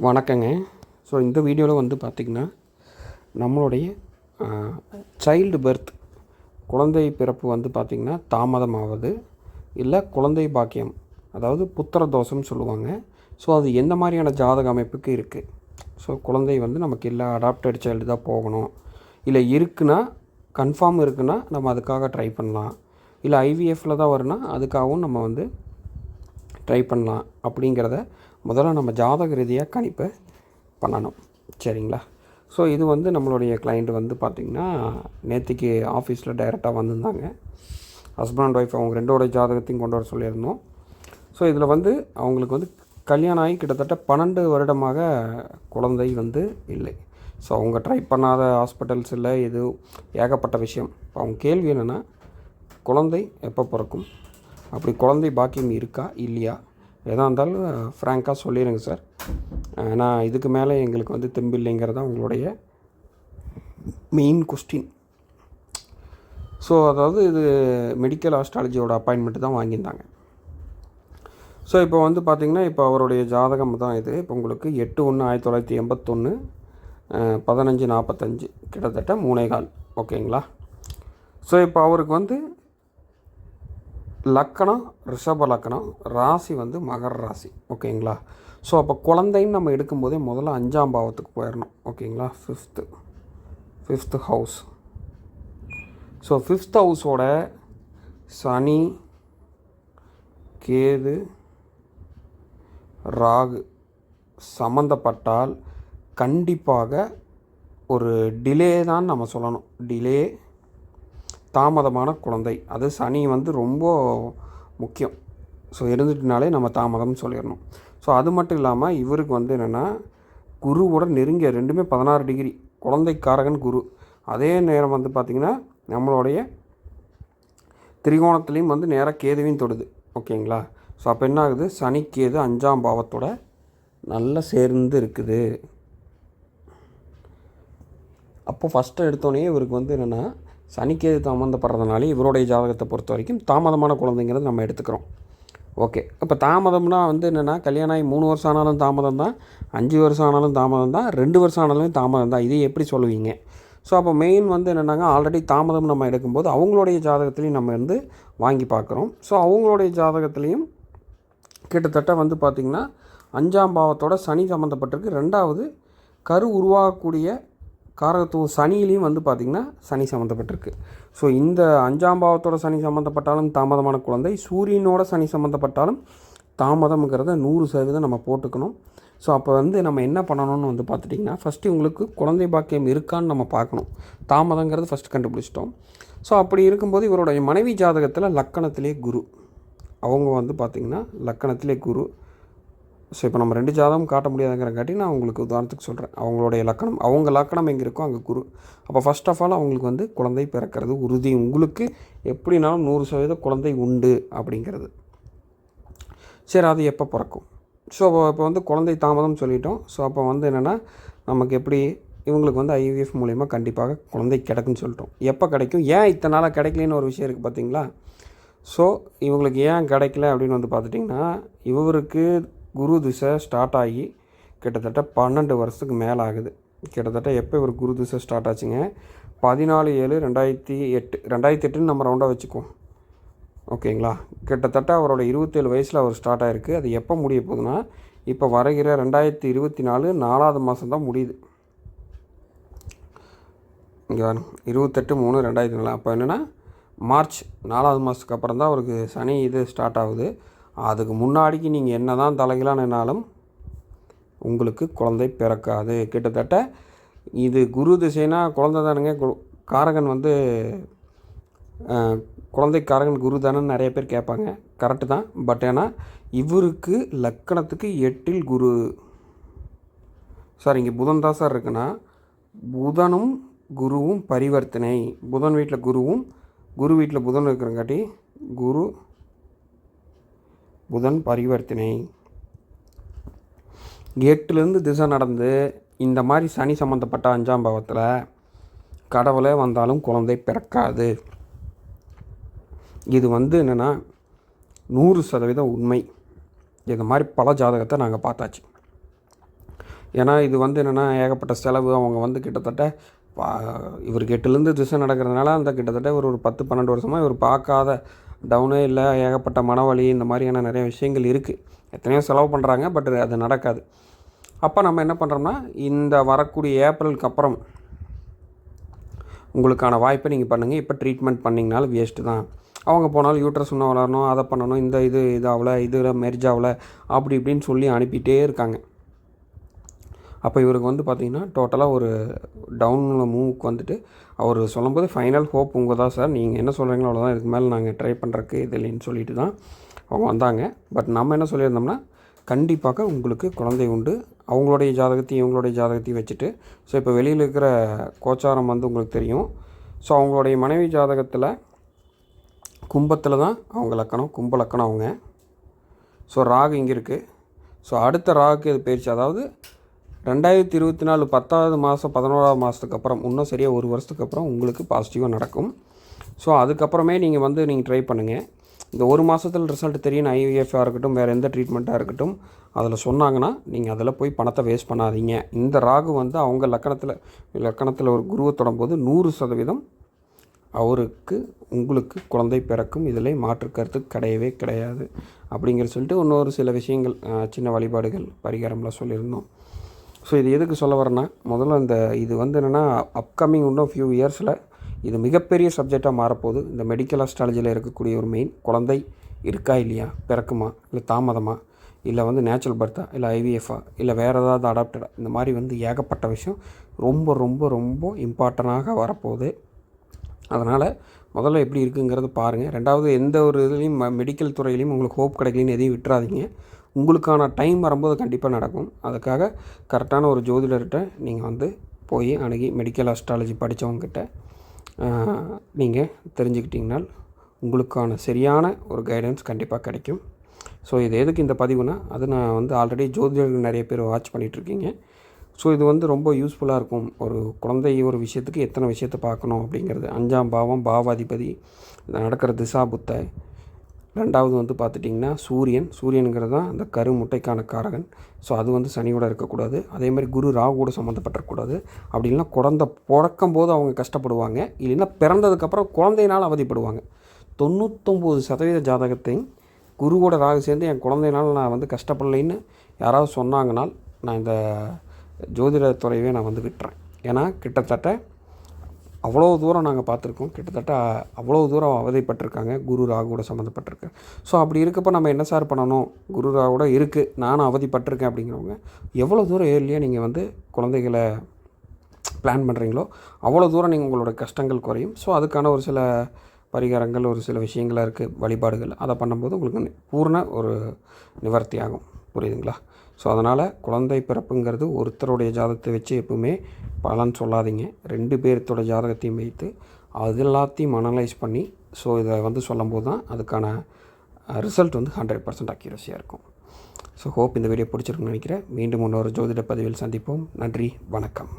வணக்கங்க. ஸோ இந்த வீடியோவில் வந்து பார்த்திங்கன்னா நம்மளுடைய சைல்டு பர்த் குழந்தை பிறப்பு வந்து பார்த்திங்கன்னா தாமதமாவது இல்லை குழந்தை பாக்கியம் அதாவது புத்திர தோஷம்னு சொல்லுவாங்க. ஸோ அது எந்த மாதிரியான ஜாதக அமைப்புக்கு இருக்குது ஸோ குழந்தை வந்து நமக்கு இல்லை அடாப்டட் சைல்டு தான் போகணும். இல்லை இருக்குன்னா கன்ஃபார்ம் இருக்குன்னா நம்ம அதுக்காக ட்ரை பண்ணலாம். இல்லை ஐவிஎஃப்பில் தான் வரும்னா அதுக்காகவும் நம்ம வந்து ட்ரை பண்ணலாம் அப்படிங்கிறத முதல்ல நம்ம ஜாதக ரீதியாக கணிப்பை பண்ணணும். சரிங்களா? ஸோ இது வந்து நம்மளுடைய கிளைண்ட் வந்து பார்த்திங்கன்னா நேற்றுக்கு ஆஃபீஸில் டைரெக்டாக வந்திருந்தாங்க. ஹஸ்பண்ட் அண்ட் ஒய்ஃப் அவங்க ரெண்டோட ஜாதகத்தையும் கொண்டு வர சொல்லியிருந்தோம். ஸோ இதில் வந்து அவங்களுக்கு வந்து கல்யாணம் ஆகி கிட்டத்தட்ட பன்னெண்டு வருடமாக குழந்தை வந்து இல்லை. ஸோ அவங்க ட்ரை பண்ணாத ஹாஸ்பிட்டல்ஸ் இல்லை இது ஏகப்பட்ட விஷயம். அவங்க கேள்வி என்னென்னா குழந்தை எப்போ பிறக்கும்? அப்படி குழந்தை பாக்கியம் இருக்கா? இல்லையா? எதாக இருந்தாலும் ஃப்ராங்காக சொல்லிடுங்க சார் ஏன்னா இதுக்கு மேலே எங்களுக்கு வந்து தெம்பு இல்லைங்கிறது தான் உங்களுடைய மெயின் கொஸ்டின் ஸோ அதாவது இது மெடிக்கல் ஆஸ்ட்ராலஜியோட அப்பாயின்மெண்ட் தான் வாங்கியிருந்தாங்க. ஸோ இப்போ வந்து பார்த்திங்கன்னா இப்போ அவருடைய ஜாதகம் தான் இது. இப்போ உங்களுக்கு எட்டு ஒன்று ஆயிரத்தி தொள்ளாயிரத்தி எண்பத்தொன்று பதினஞ்சு நாற்பத்தஞ்சு கிட்டத்தட்ட மூணே கால். ஓகேங்களா ஸோ இப்போ அவருக்கு வந்து லக்கணம் ரிஷப லக்கணம் ராசி வந்து மகர ராசி ஓகேங்களா? ஸோ அப்போ குழந்தைன்னு நம்ம எடுக்கும்போதே முதல்ல அஞ்சாம் பாவத்துக்கு போயிடணும் ஓகேங்களா? Fifth fifth house so fifth ஹவுஸோட சனி கேது ராகு சம்மந்தப்பட்டால் கண்டிப்பாக ஒரு டிலே தான் நம்ம சொல்லணும். டிலே தாமதமான குழந்தை. அது சனி வந்து ரொம்ப முக்கியம். ஸோ இருந்துட்டுனாலே நம்ம தாமதம்னு சொல்லிடணும். ஸோ அது மட்டும் இல்லாமல் இவருக்கு வந்து என்னென்னா குருவோட நெருங்கிய ரெண்டுமே பதினாறு டிகிரி. குழந்தைக்காரகன் குரு. அதே நேரம் வந்து பார்த்திங்கன்னா நம்மளுடைய திரிகோணத்துலேயும் வந்து நேராக கேதுவையும் தொடுது. ஓகேங்களா? ஸோ அப்போ என்ன ஆகுது சனி கேது அஞ்சாம் பாவத்தோட நல்லா சேர்ந்து இருக்குது. அப்போ ஃபஸ்ட்டு எடுத்தோடனே இவருக்கு வந்து என்னென்னா சனிக்கேது சம்மந்தப்படுறதுனால இவருடைய ஜாதகத்தை பொறுத்த வரைக்கும் தாமதமான குழந்தைங்கிறது நம்ம எடுத்துக்கிறோம். ஓகே. இப்போ தாமதம்னா வந்து என்னென்னா கல்யாணம் ஆகி மூணு வருஷம் ஆனாலும் தாமதம் தான் அஞ்சு வருஷம் ஆனாலும் தாமதம் தான் ரெண்டு வருஷம் ஆனாலும் தாமதம் தான். இது எப்படி சொல்லுவீங்க? ஸோ அப்போ மெயின் வந்து என்னென்னாங்க ஆல்ரெடி தாமதம் நம்ம எடுக்கும்போது அவங்களுடைய ஜாதகத்துலேயும் நம்ம வந்து வாங்கி பார்க்குறோம். ஸோ அவங்களுடைய ஜாதகத்துலேயும் கிட்டத்தட்ட வந்து பார்த்திங்கன்னா அஞ்சாம் பாவத்தோட சனி சம்மந்தப்பட்டிருக்கு ரெண்டாவது கரு உருவாகக்கூடிய காரகத்துவம் சனியிலையும் வந்து பார்த்திங்கன்னா சனி சம்மந்தப்பட்டிருக்கு ஸோ இந்த அஞ்சாம் பாவத்தோட சனி சம்மந்தப்பட்டாலும் தாமதமான குழந்தை சூரியனோட சனி சம்மந்தப்பட்டாலும் தாமதம்ங்கிறத நூறு சதவீதம் நம்ம போட்டுக்கணும். ஸோ அப்போ வந்து நம்ம என்ன பண்ணணும்னு வந்து பார்த்துட்டிங்கன்னா ஃபஸ்ட்டு இவங்களுக்கு குழந்தை பாக்கியம் இருக்கான்னு நம்ம பார்க்கணும். தாமதங்கிறது ஃபஸ்ட்டு கண்டுபிடிச்சிட்டோம். ஸோ அப்படி இருக்கும்போது இவருடைய மனைவி ஜாதகத்தில் லக்கணத்திலே குரு. அவங்க வந்து பார்த்திங்கன்னா லக்கணத்திலே குரு. ஸோ இப்போ நம்ம ரெண்டு ஜாதகம் காட்ட முடியாதுங்கிறங்காட்டி நான் உங்களுக்கு உதாரணத்துக்கு சொல்கிறேன் அவங்களுடைய லக்கணம் அவங்க லக்கணம் எங்கே இருக்கோ அங்கே குரு. அப்போ ஃபஸ்ட் ஆஃப் ஆல் அவங்களுக்கு வந்து குழந்தை பிறக்கிறது உறுதி. உங்களுக்கு எப்படினாலும் நூறு சதவீதம் குழந்தை உண்டு அப்படிங்கிறது. சரி அது எப்போ பிறக்கும்? ஸோ இப்போ வந்து குழந்தை தாமதம் சொல்லிட்டோம். ஸோ அப்போ வந்து என்னென்னா நமக்கு எப்படி இவங்களுக்கு வந்து ஐவிஎஃப் மூலிமா கண்டிப்பாக குழந்தை கிடைக்குன்னு சொல்லிட்டோம். எப்போ கிடைக்கும்? ஏன் இத்தனை நாளாக கிடைக்கலன்னு ஒரு விஷயம் இருக்குது பார்த்தீங்களா ஸோ இவங்களுக்கு ஏன் கிடைக்கல அப்படின்னு வந்து பார்த்துட்டிங்கன்னா இவருக்கு குரு திசை ஸ்டார்ட் ஆகி கிட்டத்தட்ட பன்னெண்டு வருஷத்துக்கு மேலே ஆகுது. கிட்டத்தட்ட எப்போ இவர் குரு திசை ஸ்டார்ட் ஆச்சுங்க? பதினாலு ஏழு ரெண்டாயிரத்தி எட்டு ரெண்டாயிரத்தி எட்டுன்னு நம்ம ரவுண்டாக வச்சுக்குவோம். ஓகேங்களா? கிட்டத்தட்ட அவரோட இருபத்தேழு வயசில் அவர் ஸ்டார்ட் ஆகிருக்கு அது எப்போ முடிய போகுதுன்னா இப்போ வரைகிற ரெண்டாயிரத்தி இருபத்தி நாலு நாலாவது மாதம் தான் முடியுது. இங்கே இருபத்தெட்டு மூணு ரெண்டாயிரத்தி நாலு. அப்போ என்னென்னா மார்ச் நாலாவது மாதத்துக்கு அப்புறம் தான் அவருக்கு சனி இது ஸ்டார்ட் ஆகுது. அதுக்கு முன்னாடிக்கு நீங்கள் என்ன தான் தலைகளானாலும் உங்களுக்கு குழந்தை பிறக்காது. கிட்டத்தட்ட இது குரு திசைனா குழந்தை தானுங்க. காரகன் வந்து குழந்தை காரகன் குரு தானே நிறைய பேர் கேட்பாங்க. கரெக்டு தான். பட் ஏன்னா இவருக்கு லக்கணத்துக்கு எட்டில் குரு. சார் இங்கே புதன் தான் சார் இருக்குன்னா புதனும் குருவும் பரிவர்த்தனை. புதன் வீட்டில் குருவும் குரு வீட்டில் புதன் இருக்கிறங்காட்டி குரு புதன் பரிவர்த்தனை. எட்டுலேருந்து திசை நடந்து இந்த மாதிரி சனி சம்மந்தப்பட்ட அஞ்சாம் பாவத்தில் கடவுளே வந்தாலும் குழந்தை பிறக்காது. இது வந்து என்னென்னா நூறு சதவீதம் உண்மை. இது மாதிரி பல ஜாதகத்தை நாங்கள் பார்த்தாச்சு. ஏன்னா இது வந்து என்னென்னா ஏகப்பட்ட செலவு அவங்க வந்து கிட்டத்தட்ட பா இவருக்கு எட்டுலேருந்து திசை நடக்கிறதுனால அந்த கிட்டத்தட்ட ஒரு ஒரு பத்து பன்னெண்டு வருஷமாக இவர் பார்க்காத டவுனே இல்லை ஏகப்பட்ட மனவலி இந்த மாதிரியான நிறைய விஷயங்கள் இருக்குது எத்தனையோ செலவு பண்ணுறாங்க பட் அது நடக்காது. அப்போ நம்ம என்ன பண்ணுறோம்னா இந்த வரக்கூடிய ஏப்ரலுக்கு அப்புறம் உங்களுக்கான வாய்ப்பை நீங்கள் பண்ணுங்கள் இப்போ ட்ரீட்மெண்ட் பண்ணிங்கனாலும் வேஸ்ட்டு தான். அவங்க போனாலும் யூட்ரஸ் இன்னும் வளரணும் அதை பண்ணணும் இந்த இது இதாகல இதில் மெரிஜ் ஆகல அப்படி இப்படின்னு சொல்லி அனுப்பிட்டே இருக்காங்க. அப்போ இவருக்கு வந்து பார்த்திங்கன்னா டோட்டலாக ஒரு டவுனில் மூவுக்கு வந்துட்டு அவர் சொல்லும்போது ஃபைனல் ஹோப் உங்கள் தான் சார் நீங்கள் என்ன சொல்கிறீங்களோ அவ்வளோதான் இதுக்கு மேலே நாங்கள் ட்ரை பண்ணுறக்கு இது இல்லைன்னு சொல்லிட்டு தான் அவங்க வந்தாங்க. பட் நம்ம என்ன சொல்லியிருந்தோம்னா கண்டிப்பாக உங்களுக்கு குழந்தை உண்டு. அவங்களுடைய ஜாதகத்தையும் இவங்களுடைய ஜாதகத்தையும் வச்சுட்டு ஸோ இப்போ வெளியில் இருக்கிற கோச்சாரம் வந்து உங்களுக்கு தெரியும். ஸோ அவங்களுடைய மனைவி ஜாதகத்தில் கும்பத்தில் தான் அவங்க லக்கணம் கும்ப லக்கணம் அவங்க. ஸோ ராகு இங்கே இருக்குது ஸோ அடுத்த ராகுக்கு இது போயிடுச்சு அதாவது ரெண்டாயிரத்தி இருபத்தி நாலு பத்தாவது மாதம் பதினோராவது மாதத்துக்கு அப்புறம் இன்னும் சரியாக ஒரு வருஷத்துக்கு அப்புறம் உங்களுக்கு பாசிட்டிவாக நடக்கும். ஸோ அதுக்கப்புறமே நீங்கள் வந்து நீங்கள் ட்ரை பண்ணுங்கள் இந்த ஒரு மாதத்தில் ரிசல்ட் தெரியும் ஐவிஎஃப்ஆ இருக்கட்டும் வேறு எந்த ட்ரீட்மெண்ட்டாக இருக்கட்டும் அதில் சொன்னாங்கன்னா நீங்கள் அதில் போய் பணத்தை வேஸ்ட் பண்ணாதீங்க. இந்த ராகு வந்து அவங்க லக்கணத்தில் லக்கணத்தில் ஒரு குருவை தொடரும்போது நூறு சதவீதம் அவருக்கு உங்களுக்கு குழந்தை பிறக்கும். இதில் மாற்று கருத்து கிடையவே கிடையாது. அப்படிங்கிற சொல்லிட்டு இன்னொரு சில விஷயங்கள் சின்ன வழிபாடுகள் பரிகாரம்லாம் சொல்லியிருந்தோம். ஸோ இது எதுக்கு சொல்ல வரேன்னா முதல்ல இந்த இது வந்து என்னென்னா அப்கமிங் இன்னும் ஃபியூ இயர்ஸில் இது மிகப்பெரிய சப்ஜெக்டாக மாறப்போகுது. இந்த மெடிக்கல் அஸ்ட்ராலஜியில் இருக்கக்கூடிய ஒரு மெயின் குழந்தை இருக்கா இல்லையா? பிறக்குமா? இல்லை தாமதமா? இல்லை வந்து நேச்சுரல் பர்த்தா இல்லை ஐவிஎஃப்ஆ இல்லை வேறு ஏதாவது அடாப்டடா இந்த மாதிரி வந்து ஏகப்பட்ட விஷயம் ரொம்ப ரொம்ப ரொம்ப இம்பார்ட்டனாக வரப்போகுது. அதனால் முதல்ல எப்படி இருக்குங்கிறது பாருங்கள் ரெண்டாவது எந்த ஒரு இதுலேயும் மெடிக்கல் துறையிலையும் உங்களுக்கு ஹோப் கிடைக்கலன்னு எதையும் விட்டுறாதீங்க. உங்களுக்கான டைம் வரும்போது கண்டிப்பாக நடக்கும். அதுக்காக கரெக்டான ஒரு ஜோதிடர்கிட்ட நீங்கள் வந்து போய் அணுகி மெடிக்கல் அஸ்ட்ராலஜி படித்தவங்கக்கிட்ட நீங்கள் தெரிஞ்சுக்கிட்டிங்கனால் உங்களுக்கான சரியான ஒரு கைடன்ஸ் கண்டிப்பாக கிடைக்கும். ஸோ இது எதுக்கு இந்த பதிவுனா அது நான் வந்து ஆல்ரெடி ஜோதிடர்கள் நிறைய பேர் வாட்ச் பண்ணிகிட்ருக்கீங்க ஸோ இது வந்து ரொம்ப யூஸ்ஃபுல்லாக இருக்கும். ஒரு குழந்தை ஒரு விஷயத்துக்கு எத்தனை விஷயத்தை பார்க்கணும் அப்படிங்கிறது. அஞ்சாம் பாவம் பாவாதிபதி நடக்கிற திசா புத்தை ரெண்டாவது வந்து பார்த்துட்டிங்கன்னா சூரியன். சூரியனுங்கிறது தான் அந்த கரு முட்டைக்கான காரகன். ஸோ அது வந்து சனியோட இருக்கக்கூடாது. அதேமாதிரி குரு ராகுவோட கூட அப்படி இல்லைன்னா குழந்த பிறக்கும் போது அவங்க கஷ்டப்படுவாங்க. இல்லைன்னா பிறந்ததுக்கப்புறம் குழந்தையினால் அவதிப்படுவாங்க. தொண்ணூத்தொம்பது சதவீத ஜாதகத்தையும் குருவோட ராகு சேர்ந்து என் குழந்தையினால் நான் வந்து கஷ்டப்படலைன்னு யாராவது சொன்னாங்கனால் நான் இந்த ஜோதிட துறையவே நான் வந்து விட்டுறேன். ஏன்னா கிட்டத்தட்ட அவ்வளோ தூரம் நாங்கள் பார்த்துருக்கோம். கிட்டத்தட்ட அவ்வளோ தூரம் அவதிப்பட்டிருக்காங்க. குரு ராகுவோட சம்மந்தப்பட்டிருக்கு. ஸோ அப்படி இருக்கப்போ நம்ம என்ன சார் பண்ணணும்? குரு ராகுவோட இருக்குது நானும் அவதிப்பட்டிருக்கேன் அப்படிங்கிறவங்க. எவ்வளோ தூரம் ஏர்லியாக நீங்கள் வந்து குழந்தைகளை பிளான் பண்ணுறீங்களோ அவ்வளோ தூரம் நீங்கள் உங்களோட கஷ்டங்கள் குறையும். ஸோ அதுக்கான ஒரு சில பரிகாரங்கள் ஒரு சில விஷயங்களாக இருக்குது வழிபாடுகள். அதை பண்ணும்போது உங்களுக்கு பூர்ண ஒரு நிவர்த்தி ஆகும் புரியுதுங்களா? ஸோ அதனால் குழந்தை பிறப்புங்கிறது ஒருத்தருடைய ஜாதத்தை வச்சு எப்பவுமே பலன் சொல்லாதீங்க. ரெண்டு பேர்த்தோட ஜாதகத்தையும் வைத்து அது எல்லாத்தையும் அனலைஸ் பண்ணி ஸோ இதை வந்து சொல்லும்போது தான் அதுக்கான ரிசல்ட் வந்து ஹண்ட்ரட் பர்சன்ட் அக்யூரஸியாக இருக்கும். ஸோ ஹோப் இந்த வீடியோ பிடிச்சிருக்குன்னு நினைக்கிறேன். மீண்டும் இன்னொரு ஜோதிட பதிவில் சந்திப்போம். நன்றி வணக்கம்.